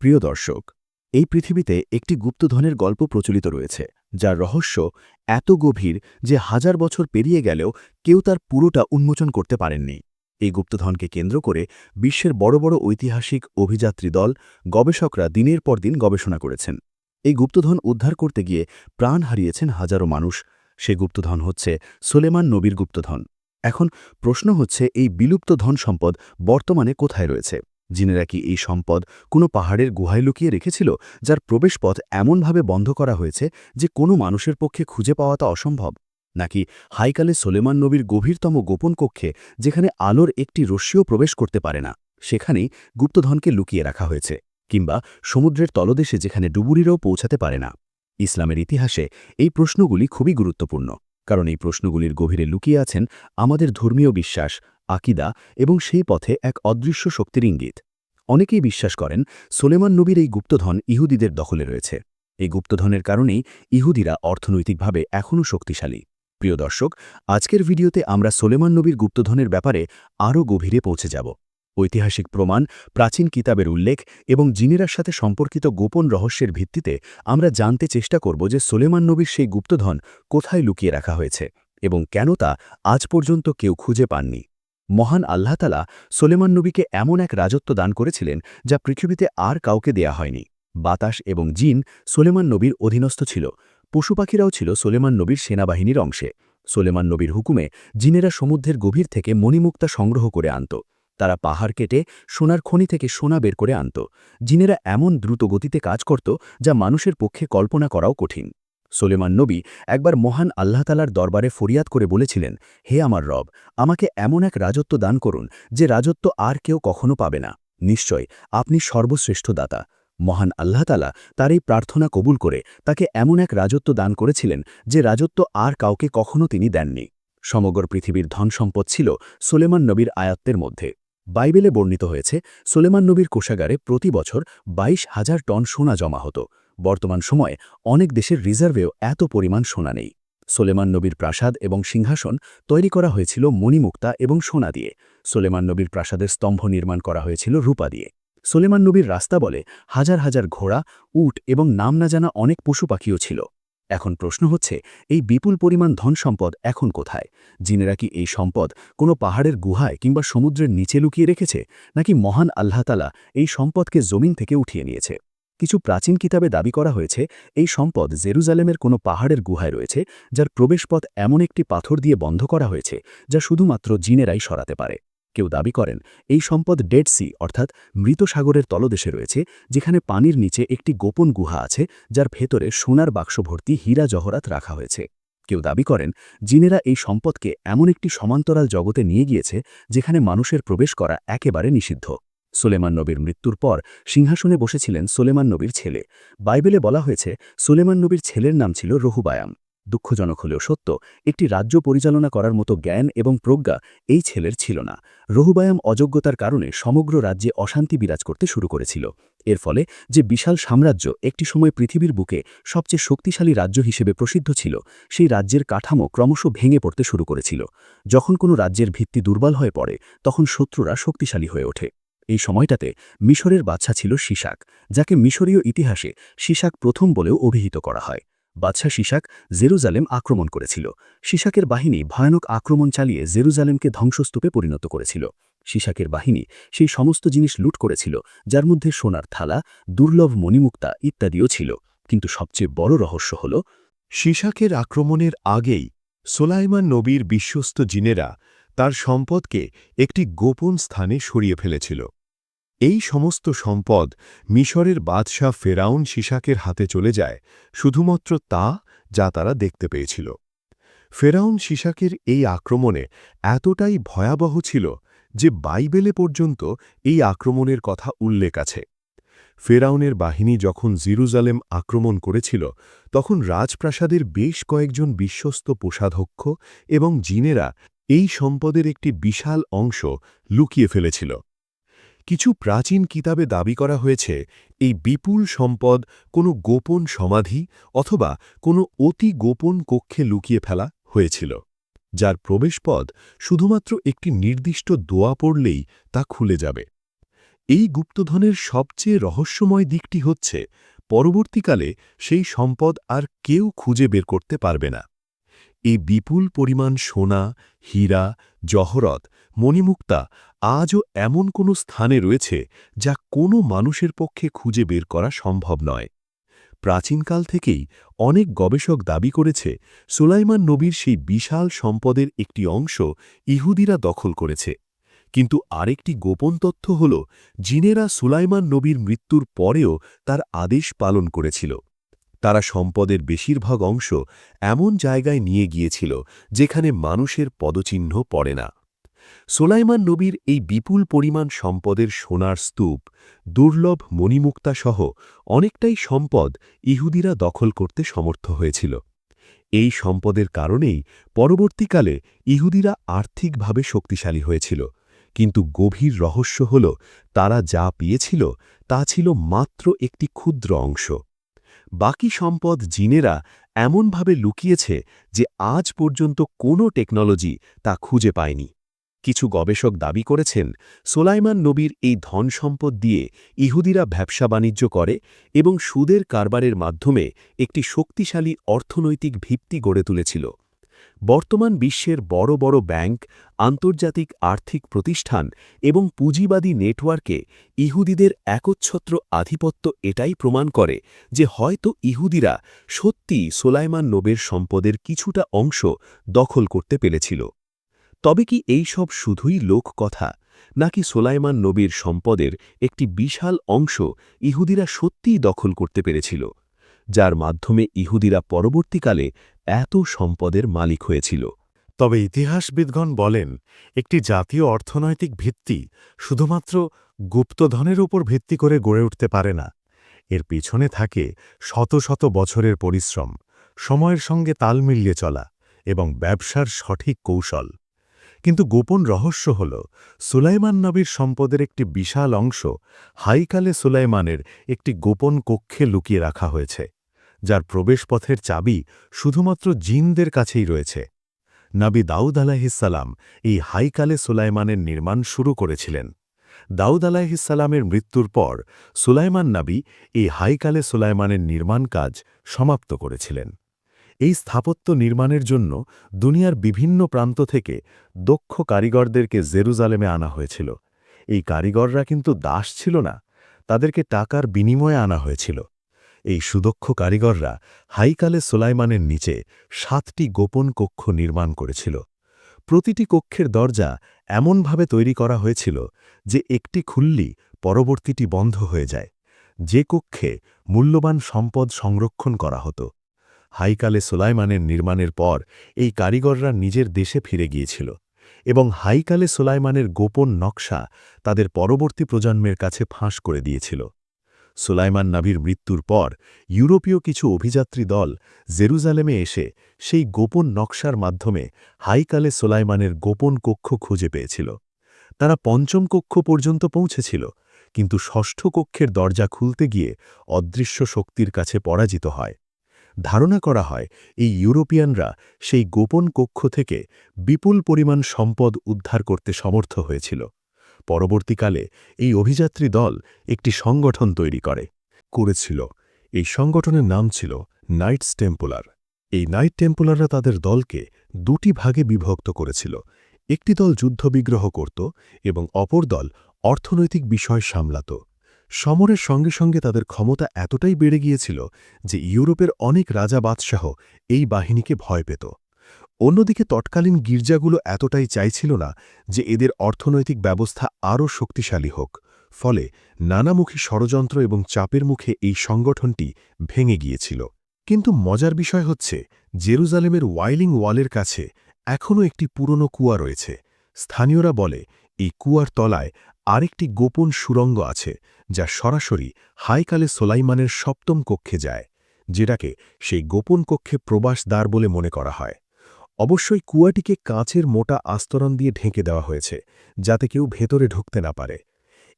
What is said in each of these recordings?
প্রিয় দর্শক, এই পৃথিবীতে একটি গুপ্তধনের গল্প প্রচলিত রয়েছে, যার রহস্য এত গভীর যে হাজার বছর পেরিয়ে গেলেও কেউ তার পুরোটা উন্মোচন করতে পারেননি। এই গুপ্তধনকে কেন্দ্র করে বিশ্বের বড় বড় ঐতিহাসিক অভিযাত্রী দল গবেষকরা দিনের পর দিন গবেষণা করেছেন। এই গুপ্তধন উদ্ধার করতে গিয়ে প্রাণ হারিয়েছেন হাজারো মানুষ। সে গুপ্তধন হচ্ছে সোলেমান নবীর গুপ্তধন। এখন প্রশ্ন হচ্ছে, এই বিলুপ্ত ধন সম্পদ বর্তমানে কোথায় রয়েছে? জিনেরা কি এই সম্পদ কোনো পাহাড়ের গুহায় লুকিয়ে রেখেছিল, যার প্রবেশপথ এমনভাবে বন্ধ করা হয়েছে যে কোনো মানুষের পক্ষে খুঁজে পাওয়া তা অসম্ভব। নাকি হাইকালে সোলেমান নবীর গভীরতম গোপন কক্ষে, যেখানে আলোর একটি রশ্মিও প্রবেশ করতে পারে না, সেখানেই গুপ্তধনকে লুকিয়ে রাখা হয়েছে, কিংবা সমুদ্রের তলদেশে যেখানে ডুবুরিরও পৌঁছাতে পারে না। ইসলামের ইতিহাসে এই প্রশ্নগুলি খুবই গুরুত্বপূর্ণ, কারণ এই প্রশ্নগুলির গভীরে লুকিয়ে আছেন আমাদের ধর্মীয় বিশ্বাস আকিদা এবং সেই পথে এক অদৃশ্য শক্তির ইঙ্গিত। অনেকেই বিশ্বাস করেন সোলেমান নবীর এই গুপ্তধন ইহুদিদের দখলে রয়েছে। এই গুপ্তধনের কারণেই ইহুদিরা অর্থনৈতিকভাবে এখনও শক্তিশালী। প্রিয় দর্শক, আজকের ভিডিওতে আমরা সোলেমান নবীর গুপ্তধনের ব্যাপারে আরও গভীরে পৌঁছে যাব। ঐতিহাসিক প্রমাণ, প্রাচীন কিতাবের উল্লেখ এবং জিনেরার সাথে সম্পর্কিত গোপন রহস্যের ভিত্তিতে আমরা জানতে চেষ্টা করব যে সোলেমান নবীর সেই গুপ্তধন কোথায় লুকিয়ে রাখা হয়েছে এবং কেন তা আজ পর্যন্ত কেউ খুঁজে পাননি। মহান আল্লাহতালা সোলেমান নবীকে এমন এক রাজত্ব দান করেছিলেন যা পৃথিবীতে আর কাউকে দেয়া হয়নি। বাতাস এবং জিন সোলেমান নবীর অধীনস্থ ছিল। পশু পাখিরাও ছিল সোলেমান নবীর সেনাবাহিনীর অংশে। সোলেমান নবীর হুকুমে জিনেরা সমুদ্রের গভীর থেকে মণিমুক্তা সংগ্রহ করে আনত। তারা পাহাড় কেটে সোনার খনি থেকে সোনা বের করে আনত। জিনেরা এমন দ্রুত গতিতে কাজ করত যা মানুষের পক্ষে কল্পনা করাও কঠিন। সোলেমান নবী একবার মহান আল্লাহতালার দরবারে ফরিয়াদ করে বলেছিলেন, হে আমার রব, আমাকে এমন এক রাজত্ব দান করুন যে রাজত্ব আর কেউ কখনো পাবে না। নিশ্চয় আপনি সর্বশ্রেষ্ঠ দাতা। মহান আল্লাহতালা তার এই প্রার্থনা কবুল করে তাকে এমন এক রাজত্ব দান করেছিলেন যে রাজত্ব আর কাউকে কখনো তিনি দেননি। সমগ্র পৃথিবীর ধন সম্পদ ছিল সোলেমান নবীর আয়াত্তের মধ্যে। বাইবেলে বর্ণিত হয়েছে, সোলেমান নবীর কোষাগারে প্রতি বছর বাইশ হাজার টন সোনা জমা হতো। বর্তমান সময়ে অনেক দেশের রিজার্ভেও এত পরিমাণ সোনা নেই। সোলেমান নবীর প্রাসাদ এবং সিংহাসন তৈরি করা হয়েছিল মণিমুক্তা এবং সোনা দিয়ে। সোলেমান নবীর প্রাসাদের স্তম্ভ নির্মাণ করা হয়েছিল রূপা দিয়ে। সোলেমান নবীর রাস্তা বলে হাজার হাজার ঘোড়া, উট এবং নাম না জানা অনেক পশু পাখিও ছিল। এখন প্রশ্ন হচ্ছে, এই বিপুল পরিমাণ ধন সম্পদ এখন কোথায়? জিনেরা কি এই সম্পদ কোনো পাহাড়ের গুহায় কিংবা সমুদ্রের নিচে লুকিয়ে রেখেছে? নাকি মহান আল্লাহতালা এই সম্পদকে জমিন থেকে উঠিয়ে নিয়েছে? কিছু প্রাচীন কিতাবে দাবি করা হয়েছে, এই সম্পদ জেরুজালেমের কোনো পাহাড়ের গুহায় রয়েছে, যার প্রবেশপথ এমন একটি পাথর দিয়ে বন্ধ করা হয়েছে, যা শুধুমাত্র জিনেরাই সরাতে পারে। কেউ দাবি করেন, এই সম্পদ ডেড সি, অর্থাৎ মৃত সাগরের তলদেশে রয়েছে, যেখানে পানির নিচে একটি গোপন গুহা আছে, যার ভেতরে সোনার বাক্স ভর্তি হীরা জহরাত রাখা হয়েছে। কেউ দাবি করেন, জিনেরা এই সম্পদকে এমন একটি সমান্তরাল জগতে নিয়ে গিয়েছে, যেখানে মানুষের প্রবেশ করা একেবারে নিষিদ্ধ। সোলেমান নবীর মৃত্যুর পর সিংহাসনে বসেছিলেন সোলেমান নবীর ছেলে। বাইবেলে বলা হয়েছে, সোলেমান নবীর ছেলের নাম ছিল রহুবায়াম। দুঃখজনক হলেও সত্য, একটি রাজ্য পরিচালনা করার মতো জ্ঞান এবং প্রজ্ঞা এই ছেলের ছিল না। রহুবায়াম অযোগ্যতার কারণে সমগ্র রাজ্যে অশান্তি বিরাজ করতে শুরু করেছিল। এর ফলে যে বিশাল সাম্রাজ্য একটি সময় পৃথিবীর বুকে সবচেয়ে শক্তিশালী রাজ্য হিসেবে প্রসিদ্ধ ছিল, সেই রাজ্যের কাঠামো ক্রমশ ভেঙে পড়তে শুরু করেছিল। যখন কোনো রাজ্যের ভিত্তি দুর্বল হয়ে পড়ে, তখন শত্রুরা শক্তিশালী হয়ে ওঠে। এই সময়টাতে মিশরের বাচ্চা ছিল শিশাক যাকে মিশরীয় ইতিহাসে শিশাক প্রথম বলেও অভিহিত করা হয়। বাদশাহ শিশাক জেরুজালেম আক্রমণ করেছিল। শিশাকের বাহিনী ভয়ানক আক্রমণ চালিয়ে জেরুজালেমকে ধ্বংসস্তূপে পরিণত করেছিল। শিশাকের বাহিনী সেই সমস্ত জিনিস লুট করেছিল, যার মধ্যে সোনার থালা, দুর্লভ মণিমুক্তা ইত্যাদিও ছিল। কিন্তু সবচেয়ে বড় রহস্য হল শিশাকের আক্রমণের আগেই সোলাইমান নবীর বিশ্বস্ত জিনেরা তার সম্পদকে একটি গোপন স্থানে সরিয়ে ফেলেছিল। এই সমস্ত সম্পদ মিশরের বাদশাহ ফেরাউন শিশাকের হাতে চলে যায়, শুধুমাত্র তা যা তারা দেখতে পেয়েছিল। ফেরাউন শিশাকের এই আক্রমণে এতটাই ভয়াবহ ছিল যে বাইবেলে পর্যন্ত এই আক্রমণের কথা উল্লেখ আছে। ফেরাউনের বাহিনী যখন জিরুজালেম আক্রমণ করেছিল, তখন রাজপ্রাসাদের বেশ কয়েকজন বিশ্বস্ত পোষাধ্যক্ষ এবং জিনেরা এই সম্পদের একটি বিশাল অংশ লুকিয়ে ফেলেছিল। কিছু প্রাচীন কিতাবে দাবি করা হয়েছে, এই বিপুল সম্পদ কোনো গোপন সমাধি অথবা কোনো অতি গোপন কক্ষে লুকিয়ে ফেলা হয়েছিল, যার প্রবেশপদ শুধুমাত্র একটি নির্দিষ্ট দোয়া পড়লেই তা খুলে যাবে। এই গুপ্তধনের সবচেয়ে রহস্যময় দিকটি হচ্ছে, পরবর্তীকালে সেই সম্পদ আর কেউ খুঁজে বের করতে পারবে না। এই বিপুল পরিমাণ সোনা, হীরা, জহরত, মণিমুক্তা আজও এমন কোনো স্থানে রয়েছে যা কোনো মানুষের পক্ষে খুঁজে বের করা সম্ভব নয়। প্রাচীনকাল থেকেই অনেক গবেষক দাবি করেছে সুলাইমান নবীর সেই বিশাল সম্পদের একটি অংশ ইহুদিরা দখল করেছে। কিন্তু আরেকটি গোপন তথ্য হল, জিনেরা সুলাইমান নবীর মৃত্যুর পরেও তার আদেশ পালন করেছিল। তারা সম্পদের বেশিরভাগ অংশ এমন জায়গায় নিয়ে গিয়েছিল যেখানে মানুষের পদচিহ্ন পড়ে না। সোলাইমান নবীর এই বিপুল পরিমাণ সম্পদের সোনার স্তূপ, দুর্লভ মণিমুক্তাসহ অনেকটাই সম্পদ ইহুদিরা দখল করতে সমর্থ হয়েছিল। এই সম্পদের কারণেই পরবর্তীকালে ইহুদিরা আর্থিকভাবে শক্তিশালী হয়েছিল, কিন্তু গভীর রহস্য হল তারা যা পেয়েছিল তা ছিল মাত্র একটি ক্ষুদ্র অংশ। বাকি সম্পদ জিনেরা এমনভাবে লুকিয়েছে যে আজ পর্যন্ত কোনো টেকনোলজি তা খুঁজে পায়নি। কিছু গবেষক দাবি করেছেন, সোলাইমান নবীর এই ধন সম্পদ দিয়ে ইহুদিরা ব্যবসা বাণিজ্য করে এবং সুদের কারবারের মাধ্যমে একটি শক্তিশালী অর্থনৈতিক ভিত্তি গড়ে তুলেছিল। বর্তমান বিশ্বের বড় বড় ব্যাংক, আন্তর্জাতিক আর্থিক প্রতিষ্ঠান এবং পুঁজিবাদী নেটওয়ার্কে ইহুদিদের একচ্ছত্র আধিপত্য এটাই প্রমাণ করে যে হয়তো ইহুদিরা সত্যিই সোলাইমান নবের সম্পদের কিছুটা অংশ দখল করতে পেরেছিল। তবে কি এই সব শুধুই লোক কথা, নাকি সোলাইমান নবীর সম্পদের একটি বিশাল অংশ ইহুদিরা সত্যিই দখল করতে পেরেছিল, যার মাধ্যমে ইহুদিরা পরবর্তীকালে এত সম্পদের মালিক হয়েছিল। তবে ইতিহাসবিদগণ বলেন, একটি জাতীয় অর্থনৈতিক ভিত্তি শুধুমাত্র গুপ্তধনের উপর ভিত্তি করে গড়ে উঠতে পারে না। এর পিছনে থাকে শত শত বছরের পরিশ্রম, সময়ের সঙ্গে তাল মিলিয়ে চলা এবং ব্যবসার সঠিক কৌশল। কিন্তু গোপন রহস্য হল, সুলাইমান নবীর সম্পদের একটি বিশাল অংশ হাইকালে সুলাইমানের একটি গোপন কক্ষে লুকিয়ে রাখা হয়েছে। যার প্রবেশপথের চাবি শুধুমাত্র জিনদের কাছেই রয়েছে। নাবি দাউদ আলাহিসাল্লাম এই হাইকালে সুলাইমানের নির্মাণ শুরু করেছিলেন। দাউদ আলাহিসাল্লামের মৃত্যুর পর সুলাইমান নাবি এই হাইকালে সুলাইমানের নির্মাণ কাজ সমাপ্ত করেছিলেন। এই স্থাপত্য নির্মাণের জন্য দুনিয়ার বিভিন্ন প্রান্ত থেকে দক্ষ কারিগরদেরকে জেরুজালেমে আনা হয়েছিল। এই কারিগররা কিন্তু দাস ছিল না, তাদেরকে টাকার বিনিময়ে আনা হয়েছিল। এই সুদক্ষ কারিগররা হাইকালে সোলাইমানের নিচে সাতটি গোপন কক্ষ নির্মাণ করেছিল। প্রতিটি কক্ষের দরজা এমনভাবে তৈরি করা হয়েছিল যে একটি খুললি পরবর্তীটি বন্ধ হয়ে যায়। যে কক্ষে মূল্যবান সম্পদ সংরক্ষণ করা হতো। হাইকালে সোলাইমানের নির্মাণের পর এই কারিগররা নিজের দেশে ফিরে গিয়েছিল এবং হাইকালে সোলাইমানের গোপন নকশা তাদের পরবর্তী প্রজন্মের কাছে ফাঁস করে দিয়েছিল। সুলাইমান নাভির মৃত্যুর পর ইউরোপীয় কিছু অভিযাত্রী দল জেরুজালেমে এসে সেই গোপন নকশার মাধ্যমে হাইকালে সোলাইমানের গোপন কক্ষ খুঁজে পেয়েছিল। তারা পঞ্চম কক্ষ পর্যন্ত পৌঁছেছিল, কিন্তু ষষ্ঠ কক্ষের দরজা খুলতে গিয়ে অদৃশ্য শক্তির কাছে পরাজিত হয়। ধারণা করা হয়, এই ইউরোপিয়ানরা সেই গোপন কক্ষ থেকে বিপুল পরিমাণ সম্পদ উদ্ধার করতে সমর্থ হয়েছিল। পরবর্তীকালে এই অভিযাত্রী দল একটি সংগঠন তৈরি করে। করেছিল। এই সংগঠনের নাম ছিল নাইটস টেম্পোলার। এই নাইট টেম্পোলাররা তাদের দলকে দুটি ভাগে বিভক্ত করেছিল। একটি দল যুদ্ধবিগ্রহ করত এবং অপর দল অর্থনৈতিক বিষয় সামলাত। সমরের সঙ্গে সঙ্গে তাদের ক্ষমতা এতটাই বেড়ে গিয়েছিল যে ইউরোপের অনেক রাজা বাদশাহ এই বাহিনীকে ভয় পেত। অন্যদিকে তৎকালীন গির্জাগুলো এতটাই চাইছিল না যে এদের অর্থনৈতিক ব্যবস্থা আরও শক্তিশালী হোক, ফলে নানামুখী ষড়যন্ত্র এবং চাপের মুখে এই সংগঠনটি ভেঙে গিয়েছিল। কিন্তু মজার বিষয় হচ্ছে, জেরুজালেমের ওয়াইলিং ওয়ালের কাছে এখনও একটি পুরনো কুয়া রয়েছে। স্থানীয়রা বলে, এই কুয়ার তলায় আরেকটি গোপন সুরঙ্গ আছে, যা সরাসরি হাইকালে সোলাইমানের সপ্তম কক্ষে যায়, যেটাকে সেই গোপন কক্ষে প্রবাসদ্বার বলে মনে করা হয়। অবশ্যই কুয়াটিকে কাঁচের মোটা আস্তরণ দিয়ে ঢেকে দেওয়া হয়েছে, যাতে কেউ ভেতরে ঢুকতে না পারে।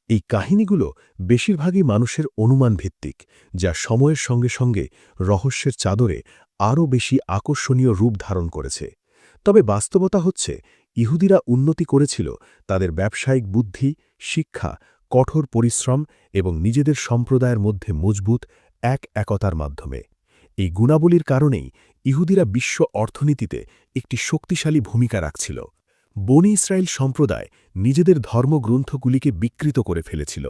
এই কাহিনীগুলো বেশিরভাগই মানুষের অনুমান ভিত্তিক যা সময়ের সঙ্গে সঙ্গে রহস্যের চাদরে আরও বেশি আকর্ষণীয় রূপ ধারণ করেছে। তবে বাস্তবতা হচ্ছে, ইহুদিরা উন্নতি করেছিল তাদের ব্যবসায়িক বুদ্ধি, শিক্ষা, কঠোর পরিশ্রম এবং নিজেদের সম্প্রদায়ের মধ্যে মজবুত, এক একতার মাধ্যমে। এই গুণাবলীর কারণেই ইহুদিরা বিশ্ব অর্থনীতিতে একটি শক্তিশালী ভূমিকা রাখছিল। বনি ইসরায়েল সম্প্রদায় নিজেদের ধর্মগ্রন্থগুলিকে বিকৃত করে ফেলেছিল।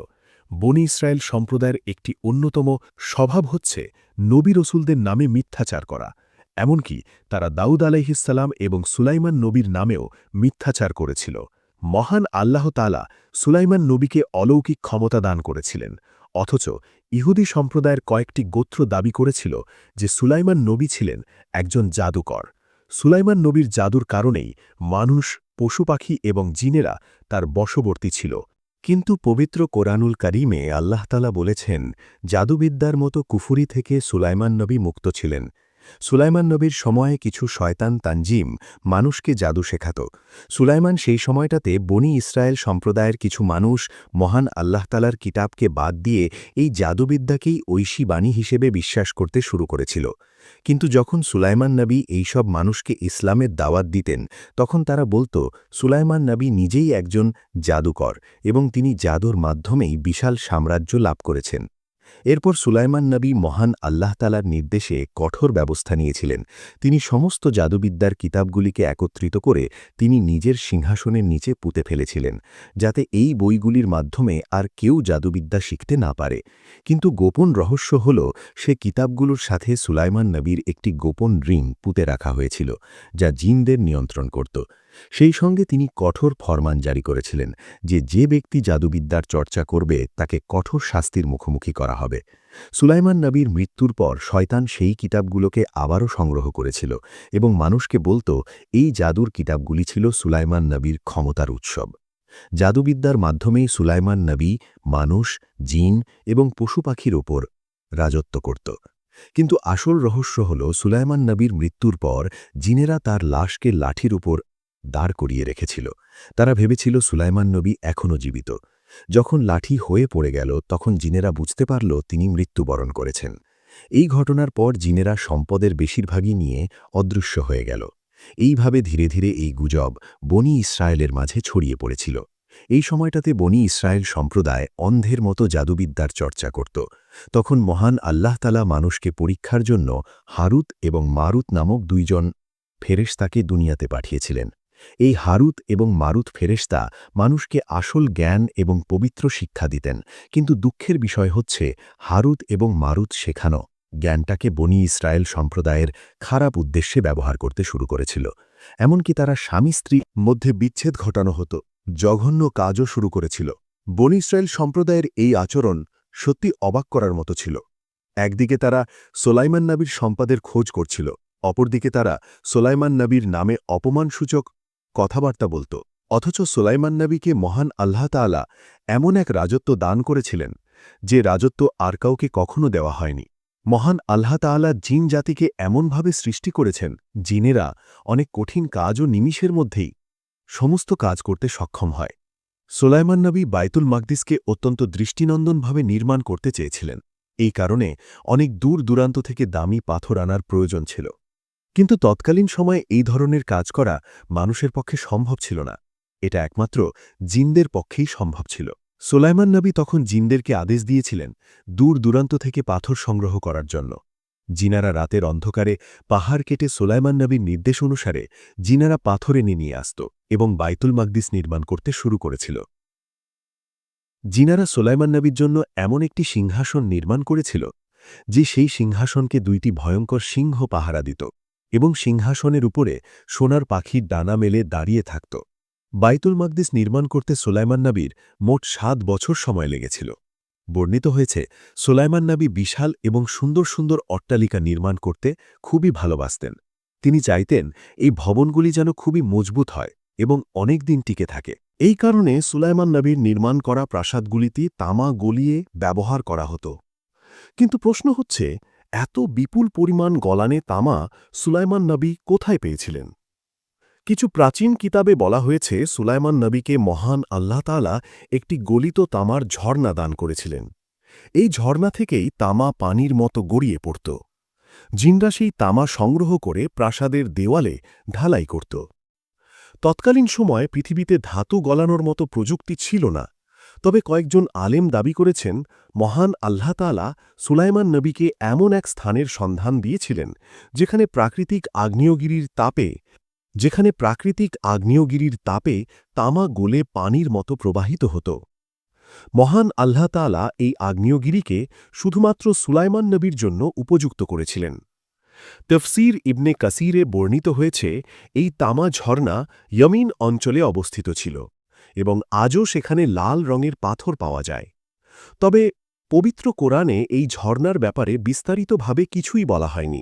বনি ইসরায়েল সম্প্রদায়ের একটি অন্যতম স্বভাব হচ্ছে নবী রসুলদের নামে মিথ্যাচার করা। এমনকি তারা দাউদ আলাইহিসাল্লাম এবং সুলাইমান নবীর নামেও মিথ্যাচার করেছিল। মহান আল্লাহ তালা সুলাইমান নবীকে অলৌকিক ক্ষমতা দান করেছিলেন। অথচ ইহুদি সম্প্রদায়ের কয়েকটি গোত্র দাবি করেছিল যে সুলাইমান নবী ছিলেন একজন জাদুকর। সুলাইমান নবীর জাদুর কারণেই মানুষ, পশু পাখি এবং জিনেরা তার বশবর্তী ছিল। কিন্তু পবিত্র কোরআনুল কারিমে আল্লাহতালা বলেছেন, জাদুবিদ্যার মতো কুফুরি থেকে সুলাইমান নবী মুক্ত ছিলেন। সুলাইমান নবীর সময়ে কিছু শয়তান তানজিম মানুষকে জাদু শেখাত। সুলাইমান সেই সময়টাতে বনি ইসরায়েল সম্প্রদায়ের কিছু মানুষ মহান আল্লাহতালার কিতাবকে বাদ দিয়ে এই জাদুবিদ্যাকেই ঐশী বাণী হিসেবে বিশ্বাস করতে শুরু করেছিল। কিন্তু যখন সুলাইমান নবী এইসব মানুষকে ইসলামের দাওয়াত দিতেন, তখন তারা বলতো, সুলাইমান নবী নিজেই একজন জাদুকর এবং তিনি জাদুর মাধ্যমেই বিশাল সাম্রাজ্য লাভ করেছেন। এরপর সুলাইমান নবী মহান আল্লাহতালার নির্দেশে কঠোর ব্যবস্থা নিয়েছিলেন। তিনি সমস্ত জাদুবিদ্যার কিতাবগুলিকে একত্রিত করে তিনি নিজের সিংহাসনের নিচে পুঁতে ফেলেছিলেন, যাতে এই বইগুলির মাধ্যমে আর কেউ জাদুবিদ্যা শিখতে না পারে। কিন্তু গোপন রহস্য হল, সে কিতাবগুলোর সাথে সুলাইমান নবীর একটি গোপন রিং পুঁতে রাখা হয়েছিল, যা জিনদের নিয়ন্ত্রণ করত। সেই সঙ্গে তিনি কঠোর ফরমান জারি করেছিলেন যে যে ব্যক্তি জাদুবিদ্যার চর্চা করবে, তাকে কঠোর শাস্তির মুখোমুখি করা হবে। সুলাইমান নবীর মৃত্যুর পর শয়তান সেই কিতাবগুলোকে আবারও সংগ্রহ করেছিল এবং মানুষকে বলতো, এই জাদুর কিতাবগুলি ছিল সুলাইমান নবীর ক্ষমতার উৎসব। জাদুবিদ্যার মাধ্যমেই সুলাইমান নবী মানুষ, জিন এবং পশু পাখির ওপর রাজত্ব করত। কিন্তু আসল রহস্য হল, সুলাইমান নবীর মৃত্যুর পর জিনেরা তার লাশকে লাঠির উপর দাঁড় করিয়ে রেখেছিল। তারা ভেবেছিল সুলাইমান নবী এখনও জীবিত। যখন লাঠি হয়ে পড়ে গেল, তখন জিনেরা বুঝতে পারল তিনি মৃত্যুবরণ করেছেন। এই ঘটনার পর জিনেরা সম্পদের বেশিরভাগই নিয়ে অদৃশ্য হয়ে গেল। এইভাবে ধীরে ধীরে এই গুজব বনি ইসরায়েলের মাঝে ছড়িয়ে পড়েছিল। এই সময়টাতে বনি ইসরায়েল সম্প্রদায় অন্ধের মতো জাদুবিদ্যার চর্চা করত। তখন মহান আল্লাহতালা মানুষকে পরীক্ষার জন্য হারুত এবং মারুত নামক দুইজন ফেরেশতাকে দুনিয়াতে পাঠিয়েছিলেন। এই হারুত এবং মারুত ফেরেশতা মানুষকে আসল জ্ঞান এবং পবিত্র শিক্ষা দিতেন। কিন্তু দুঃখের বিষয় হচ্ছে, হারুত এবং মারুত শেখানো জ্ঞানটাকে বনি ইসরায়েল সম্প্রদায়ের খারাপ উদ্দেশ্যে ব্যবহার করতে শুরু করেছিল। এমনকি তারা স্বামী স্ত্রী মধ্যে বিচ্ছেদ ঘটানো হতো, জঘন্য কাজও শুরু করেছিল। বনি ইসরায়েল সম্প্রদায়ের এই আচরণ সত্যি অবাক করার মতো ছিল। একদিকে তারা সোলাইমান নবীর সম্পাদের খোঁজ করছিল, অপরদিকে তারা সোলাইমান নবীর নামে অপমানসূচক কথাবার্তা বলত। অথচ সোলাইমান নবীকে মহান আল্লাহ তাআলা এমন এক রাজত্ব দান করেছিলেন, যে রাজত্ব আর কাউকে কখনো দেওয়া হয়নি। মহান আল্লাহ তাআলা জিন জাতিকে এমনভাবে সৃষ্টি করেছেন, জিনেরা অনেক কঠিন কাজ ও নিমিষের মধ্যেই সমস্ত কাজ করতে সক্ষম হয়। সোলাইমান নবী বাইতুল মাকদিসকে অত্যন্ত দৃষ্টিনন্দনভাবে নির্মাণ করতে চেয়েছিলেন। এই কারণে অনেক দূর দূরান্ত থেকে দামি পাথর আনার প্রয়োজন ছিল। কিন্তু তৎকালীন সময়ে এই ধরনের কাজ করা মানুষের পক্ষে সম্ভব ছিল না। এটা একমাত্র জিনদের পক্ষেই সম্ভব ছিল। সোলাইমান নবী তখন জিনদেরকে আদেশ দিয়েছিলেন দূর দূরান্ত থেকে পাথর সংগ্রহ করার জন্য। জিনারা রাতের অন্ধকারে পাহাড় কেটে সোলাইমান নবীর নির্দেশ অনুসারে জিনারা পাথর নিয়ে আসত এবং বাইতুল মাকদিস নির্মাণ করতে শুরু করেছিল। জিনারা সোলাইমান নবীর জন্য এমন একটি সিংহাসন নির্মাণ করেছিল, যে সেই সিংহাসনকে দুইটি ভয়ঙ্কর সিংহ পাহারা দিত। এবং সিংহাসনের উপরে সোনার পাখির ডানা মেলে দাঁড়িয়ে থাকত। বাইতুল মাকদিস নির্মাণ করতে সোলাইমান নাবির মোট সাত বছর সময় লেগেছিল। বর্ণিত হয়েছে, সোলাইমান নাবি বিশাল এবং সুন্দর সুন্দর অট্টালিকা নির্মাণ করতে খুবই ভালোবাসতেন। তিনি চাইতেন এই ভবনগুলি যেন খুবই মজবুত হয় এবং অনেক দিন টিকে থাকে। এই কারণে সুলাইমান নবীর নির্মাণ করা প্রাসাদগুলিতে তামা গলিয়ে ব্যবহার করা হতো। কিন্তু প্রশ্ন হচ্ছে এত বিপুল পরিমাণ গলানে তামা সুলাইমান নবী কোথায় পেয়েছিলেন? কিছু প্রাচীন কিতাবে বলা হয়েছে, সুলাইমান নবীকে মহান আল্লাহ তাআলা একটি গলিত তামার ঝর্ণা দান করেছিলেন। এই ঝর্ণা থেকেই তামা পানির মতো গড়িয়ে পড়ত। জিনরা সেই তামা সংগ্রহ করে প্রাসাদের দেওয়ালে ঢালাই করত। তৎকালীন সময় পৃথিবীতে ধাতু গলানোর মতো প্রযুক্তি ছিল না। তবে কয়েকজন আলেম দাবি করেছেন, মহান আল্লাহ তালা সুলাইমান নবীকে এমন এক স্থানের সন্ধান দিয়েছিলেন, যেখানে প্রাকৃতিক আগ্নেয়গিরির তাপে, যেখানে প্রাকৃতিক আগ্নেয়গিরির তাপে তামা গোলে পানির মতো প্রবাহিত হতো। মহান আল্লাহ তালা এই আগ্নেয়গিরিকে শুধুমাত্র সুলাইমান নবীর জন্য উপযুক্ত করেছিলেন। তফসির ইবনে কাসিরে বর্ণিত হয়েছে, এই তামা ঝর্ণা ইয়মিন অঞ্চলে অবস্থিত ছিল। এবং আজও সেখানে লাল রঙের পাথর পাওয়া যায়। তবে পবিত্র কোরআনে এই ঝর্ণার ব্যাপারে বিস্তারিতভাবে কিছুই বলা হয়নি।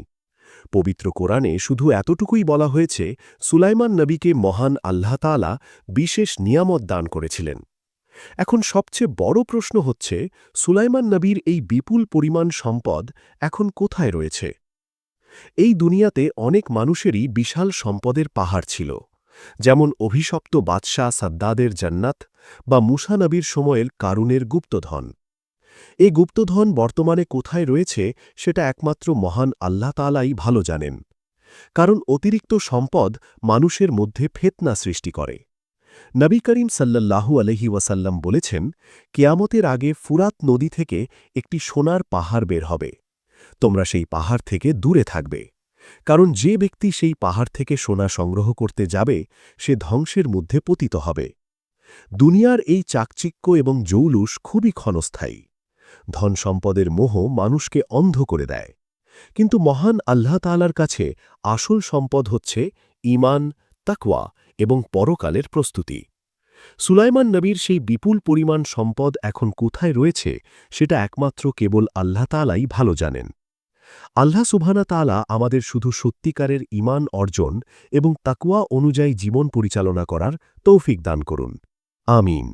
পবিত্র কোরআনে শুধু এতটুকুই বলা হয়েছে, সুলাইমান নবীকে মহান আল্লাহ তালা বিশেষ নিয়ামত দান করেছিলেন। এখন সবচেয়ে বড় প্রশ্ন হচ্ছে, সুলাইমান নবীর এই বিপুল পরিমাণ সম্পদ এখন কোথায় রয়েছে? এই দুনিয়াতে অনেক মানুষেরই বিশাল সম্পদের পাহাড় ছিল। যেমন অভিশপ্ত বাদশাহ সাদ্দাদের জান্নাত বা মুসা নবীর সময়ের কারুনের গুপ্তধন। এই গুপ্তধন বর্তমানে কোথায় রয়েছে সেটা একমাত্র মহান আল্লাহ তালাই ভালো জানেন, কারণ অতিরিক্ত সম্পদ মানুষের মধ্যে ফেতনা সৃষ্টি করে। নবী করিম সাল্লাল্লাহু আলহি ওয়াসাল্লাম বলেছেন, কেয়ামতের আগে ফুরাত নদী থেকে একটি সোনার পাহাড় বের হবে। তোমরা সেই পাহাড় থেকে দূরে থাকবে। কারণ যে ব্যক্তি সেই পাহাড় থেকে সোনা সংগ্রহ করতে যাবে, সে ধ্বংসের মধ্যে পতিত হবে। দুনিয়ার এই চাকচিক্য এবং জৌলুস খুবই ক্ষণস্থায়ী। ধন সম্পদের মোহ মানুষকে অন্ধ করে দেয়। কিন্তু মহান আল্লাহ তালার কাছে আসল সম্পদ হচ্ছে ইমান তাকওয়া এবং পরকালের প্রস্তুতি। সুলাইমান নবীর সেই বিপুল পরিমাণ সম্পদ এখন কোথায় রয়েছে, সেটা একমাত্র কেবল আল্লাহ তালাই ভালো জানেন। আল্লাহ সুবহানা তালা আমাদের শুধু সত্যিকারের ইমান অর্জন এবং তাকুয়া অনুযায়ী জীবন পরিচালনা করার তৌফিক দান করুন। আমিন।